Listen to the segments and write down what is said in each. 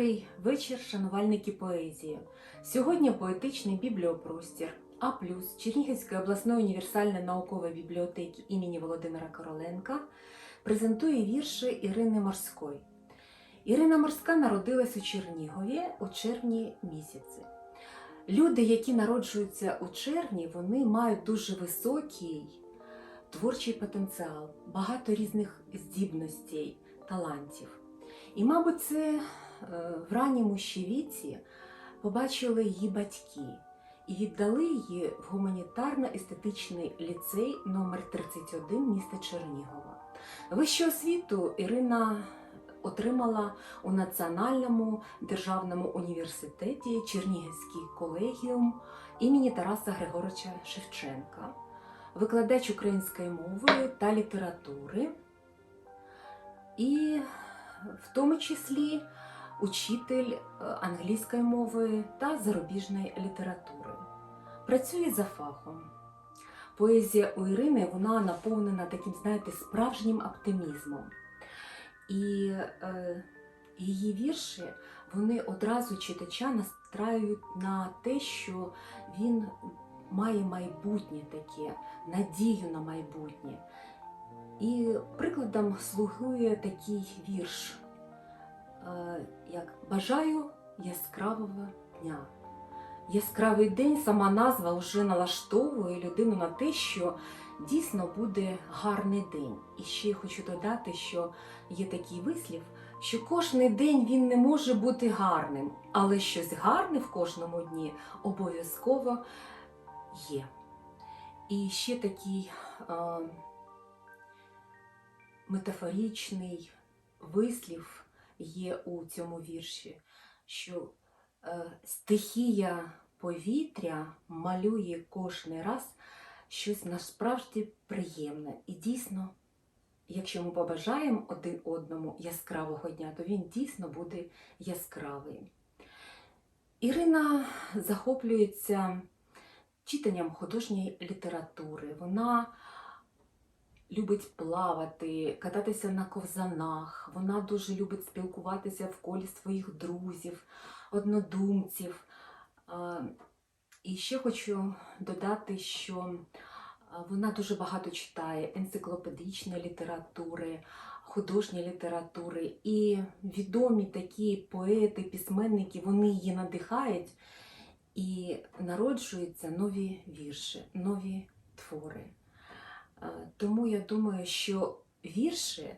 Добрий вечір, шанувальники поезії. Сьогодні поетичний бібліопростір А Чернігівської обласної універсальної наукової бібліотеки імені Володимира Короленка презентує вірші Ірини Морської. Ірина Морська народилась у Чернігові у червні місяці. Люди, які народжуються у червні, вони мають дуже високий творчий потенціал, багато різних здібностей, талантів. І, мабуть, це в ранньому ще віці побачили її батьки і віддали її в гуманітарно-естетичний ліцей номер 31 міста Чернігова. Вищу освіту Ірина отримала у Національному державному університеті Чернігівський колегіум імені Тараса Григоровича Шевченка, викладач української мови та літератури. І в тому числі учитель е, англійської мови та зарубіжної літератури. Працює за фахом. Поезія у Ірини вона наповнена таким, знаєте, справжнім оптимізмом. І е, її вірші вони одразу читача настраюють на те, що він має майбутнє таке, надію на майбутнє. І прикладом слугує такий вірш, як Бажаю яскравого дня. Яскравий день, сама назва вже налаштовує людину на те, що дійсно буде гарний день. І ще хочу додати, що є такий вислів, що кожний день він не може бути гарним, але щось гарне в кожному дні обов'язково є. І ще такий. Е, метафорічний вислів є у цьому вірші, що е, стихія повітря малює кожний раз щось насправді приємне. І дійсно, якщо ми побажаємо один одному яскравого дня, то він дійсно буде яскравий. Ірина захоплюється читанням художньої літератури. Вона любить плавати, кататися на ковзанах. Вона дуже любить спілкуватися в колі своїх друзів, однодумців. І ще хочу додати, що вона дуже багато читає енциклопедичної літератури, художньої літератури. І відомі такі поети, письменники, вони її надихають і народжуються нові вірші, нові твори. Е, Тому я думаю, що вірші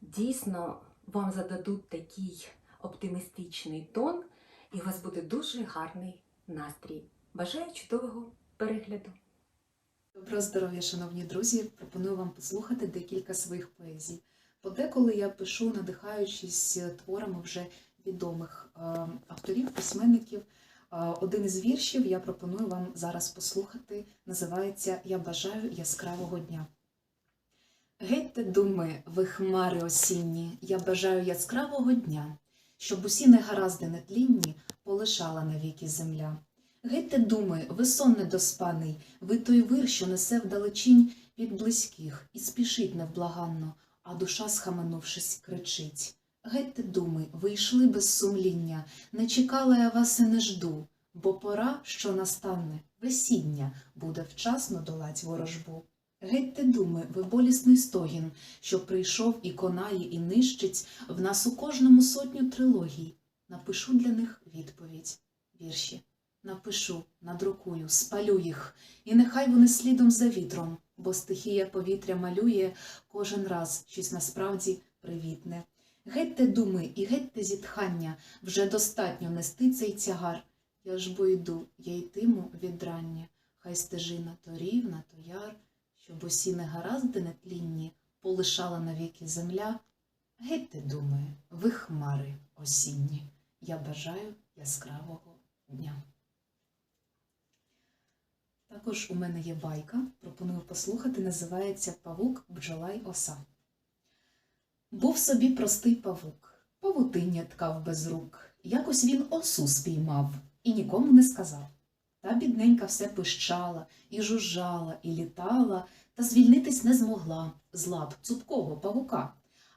дійсно вам зададуть такий оптимістичний тон, і у вас буде дуже гарний настрій. Бажаю чудового перегляду! Доброго здоров'я, шановні друзі! Пропоную вам послухати декілька своїх поезій. Подеколи я пишу, надихаючись творами вже відомих е, авторів, письменників. Один із віршів я пропоную вам зараз послухати. Називається Я бажаю яскравого дня. Гетьте думи, ви хмари осінні, я бажаю яскравого дня, щоб усі негаразди нетлінні полишала навіки земля. Гетьте думи, ви сон недоспаний, ви той вир, що несе вдалечінь від близьких, і спішить невблаганно, а душа, схаменувшись, кричить. Гетьте думи, ви йшли без сумління, не чекала я вас і не жду, бо пора, що настане, весіння, буде вчасно долать ворожбу. Гетьте думи, ви болісний стогін, що прийшов і конає, і нищить в нас у кожному сотню трилогій. Напишу для них відповідь, вірші. Напишу, надрукую, спалю їх, і нехай вони слідом за вітром, бо стихія повітря малює кожен раз щось насправді привітне. Гетьте думи і гетьте зітхання, вже достатньо нести цей тягар. Я ж бо йду, я йтиму від рання, хай стежина то рівна, то яр, щоб усі негаразди нетлінні полишала навіки земля. Гетьте думи, ви хмари осінні, я бажаю яскравого дня. Також у мене є байка, пропоную послухати, називається Павук, бджола й оса. Був собі простий павук, павутиння ткав без рук. Якось він осу спіймав і нікому не сказав. Та бідненька все пищала, і жужжала, і літала, та звільнитись не змогла з лап цупкого павука.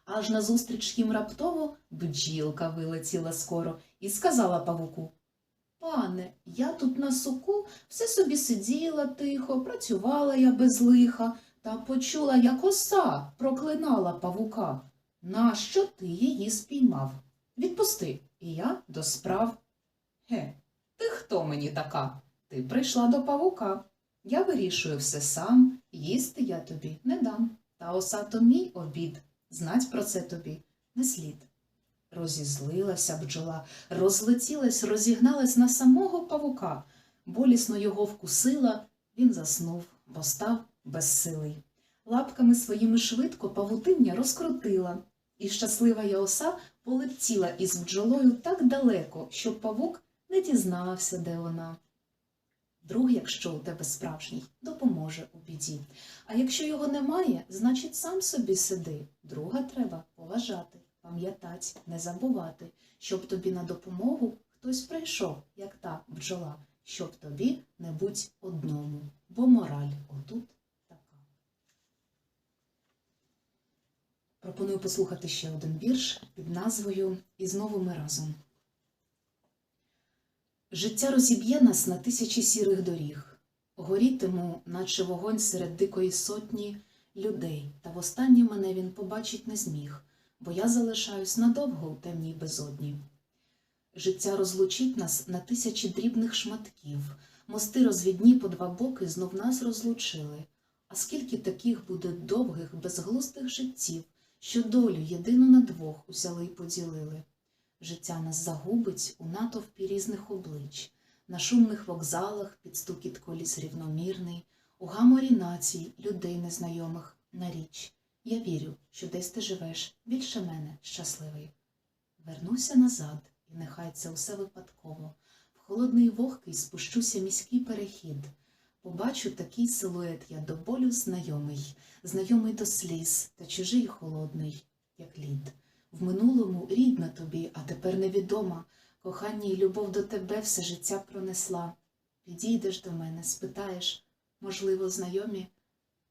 Аж назустріч їм раптово бджілка вилетіла скоро і сказала павуку Пане, я тут на суку все собі сиділа тихо, працювала я без лиха, та почула, як оса проклинала павука. Нащо ти її спіймав? Відпусти, і я до справ. Ге, ти хто мені така? Ти прийшла до павука. Я вирішую все сам, їсти я тобі не дам. Та оса то мій обід, знать про це тобі не слід. Розізлилася бджола, розлетілась, розігналась на самого павука, болісно його вкусила, він заснув, бо став безсилий. Лапками своїми швидко павутиння розкрутила, і щаслива я оса полетіла із бджолою так далеко, що павук не дізнався, де вона. Друг, якщо у тебе справжній, допоможе у біді. А якщо його немає, значить сам собі сиди. Друга треба поважати, пам'ятать, не забувати, щоб тобі на допомогу хтось прийшов, як та бджола, щоб тобі не будь одному, бо мораль отут така. Пропоную послухати ще один вірш під назвою І знову ми разом. Життя розіб'є нас на тисячі сірих доріг, горітиму, наче вогонь серед дикої сотні людей, та востаннє мене він побачить не зміг, бо я залишаюсь надовго у темній безодні. Життя розлучить нас на тисячі дрібних шматків, мости розвідні по два боки знов нас розлучили. А скільки таких буде довгих, безглуздих життів, що долю єдину на двох узяли й поділили. Життя нас загубить у натовпі різних облич, на шумних вокзалах під стукіт коліс рівномірний, у гаморі націй, людей незнайомих на річ. Я вірю, що десь ти живеш більше мене щасливий. Вернуся назад, і нехай це усе випадково. В холодний вогкий спущуся міський перехід. Побачу такий силует я до болю знайомий, знайомий до сліз та чужий холодний, як лід. В минулому рідна тобі, а тепер невідома. Кохання і любов до тебе все життя пронесла. Підійдеш до мене, спитаєш, можливо, знайомі?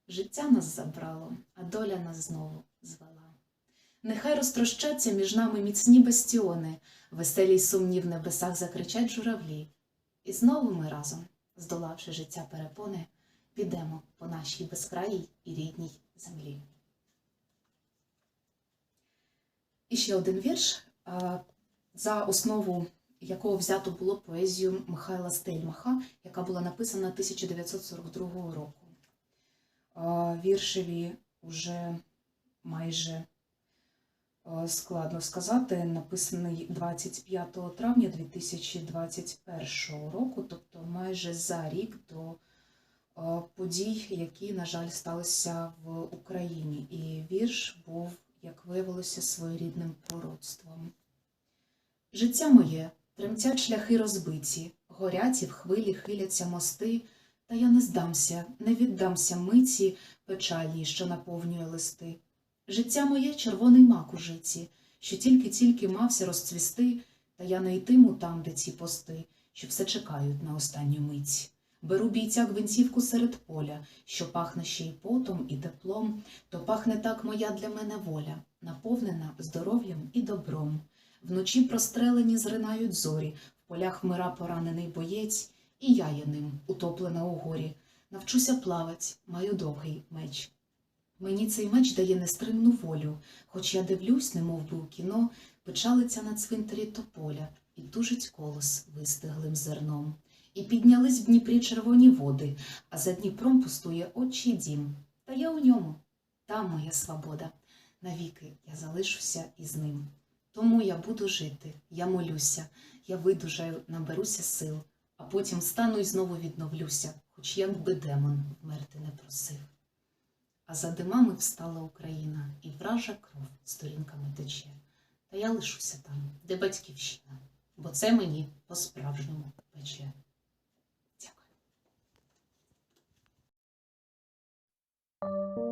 Життя нас забрало, а доля нас знову звела. Нехай розтрощаться між нами міцні бастіони, веселі й сумні в небесах закричать журавлі. І знову ми разом, здолавши життя перепони, підемо по нашій безкраїй і рідній землі. І ще один вірш, за основу якого взято було поезію Михайла Стельмаха, яка була написана 1942 року. Віршеві вже майже складно сказати, написаний 25 травня 2021 року, тобто майже за рік до подій, які, на жаль, сталися в Україні. І вірш був як виявилося, своєрідним пророцтвом. Життя моє, тремтять шляхи розбиті, горять і в хвилі хиляться мости, та я не здамся, не віддамся миті печалі, що наповнює листи. Життя моє червоний мак у житті, що тільки-тільки мався розцвісти, та я не йтиму там, де ці пости, що все чекають на останню мить. Беру бійця гвинтівку серед поля, що пахне ще й потом і теплом, то пахне так моя для мене воля, наповнена здоров'ям і добром. Вночі прострелені зринають зорі, в полях мира поранений боєць, і я є ним, утоплена у горі. Навчуся плавать, маю довгий меч. Мені цей меч дає нестримну волю, хоч я дивлюсь, немов би у кіно, печалиться на цвинтарі тополя, і тужить колос вистиглим зерном. І піднялись в Дніпрі червоні води, а за Дніпром пустує отчий дім. Та я у ньому, там моя свобода. Навіки я залишуся із ним. Тому я буду жити, я молюся, я видужаю, наберуся сил, а потім стану і знову відновлюся, хоч як би демон вмерти не просив. А за димами встала Україна, і вража кров сторінками тече. Та я лишуся там, де батьківщина, бо це мені по-справжньому пече. Дякую.